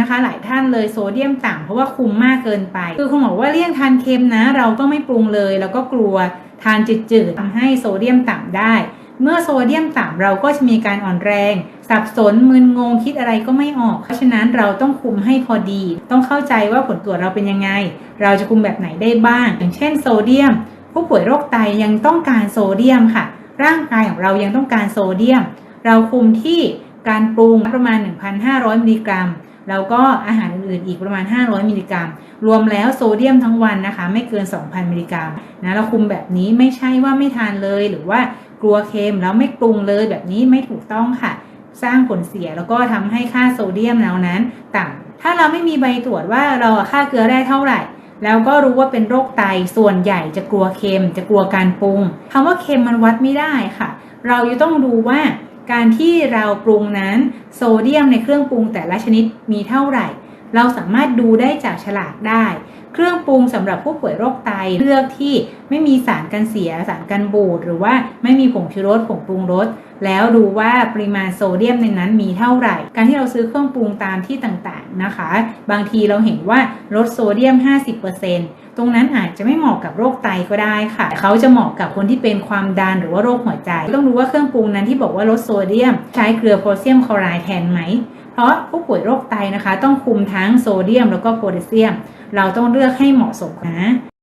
นะคะ หลายท่านเลยโซเดียมต่ำเพราะว่าคุมมากเกินไป คือคุณหมอว่าเลี่ยงทานเค็มนะ เราก็ไม่ปรุงเลย แล้วก็กลัวทานจืดๆทำให้โซเดียมต่ำได้ เมื่อโซเดียมต่ำเราก็จะมีการอ่อนแรง สับสนมึนงงคิดอะไรก็ไม่ออก เพราะฉะนั้นเราต้องคุมให้พอดี ต้องเข้าใจว่าผลตรวจเราเป็นยังไง เราจะคุมแบบไหนได้บ้าง อย่างเช่นโซเดียม ผู้ป่วยโรคไตยังต้องการโซเดียมค่ะ ร่างกายของเรายังต้องการโซเดียม เราคุมที่การปรุงประมาณ 1,500 มิลลิกรัม แล้วก็อาหารอื่นๆอีกประมาณ 500 มิลลิกรัม รวมแล้วโซเดียมทั้งวันนะคะ ไม่เกิน 2,000 มิลลิกรัมนะเราคุมแบบนี้ไม่ใช่ว่าไม่ทานเลยหรือว่ากลัวเค็มแล้วไม่ปรุงเลยแบบนี้ไม่ถูกต้องค่ะ สร้างผลเสียแล้วก็ทำให้ค่าโซเดียมเรานั้นต่ำถ้าเราไม่มีใบตรวจว่าเราค่าเกลือแร่เท่าไหร่แล้วก็รู้ว่าเป็นโรคไตส่วนใหญ่จะกลัวเค็ม จะกลัวการปรุงคำว่าเค็มมันวัดไม่ได้ค่ะ เราจะต้องดูว่า การที่เราปรุงนั้นโซเดียมในเครื่องปรุงแต่ละชนิดมีเท่าไหร่ เราสามารถดูได้จากฉลากได้ เครื่องปรุงสำหรับผู้ป่วยโรคไตเลือกที่ไม่มีสารกันเสีย สารกันบูดหรือว่าไม่มีผงชูรสผงปรุงรสแล้วดูว่าปริมาณโซเดียมในนั้นมีเท่าไหร่ การที่เราซื้อเครื่องปรุงตามที่ต่างๆนะคะ บางทีเราเห็นว่าลดโซเดียม 50%ตรงนั้นอาจจะไม่เหมาะกับโรคไตก็ได้ค่ะ เขาจะเหมาะกับคนที่เป็นความดันหรือว่าโรคหัวใจ ต้องรู้ว่าเครื่องปรุงนั้นที่บอกว่าลดโซเดียม ใช้เกลือโพแทสเซียมคลอไรด์แทนไหม เพราะผู้ป่วยโรคไตนะคะ ต้องคุมทั้งโซเดียมแล้วก็โพแทสเซียม เราต้องเลือกให้เหมาะสมนะ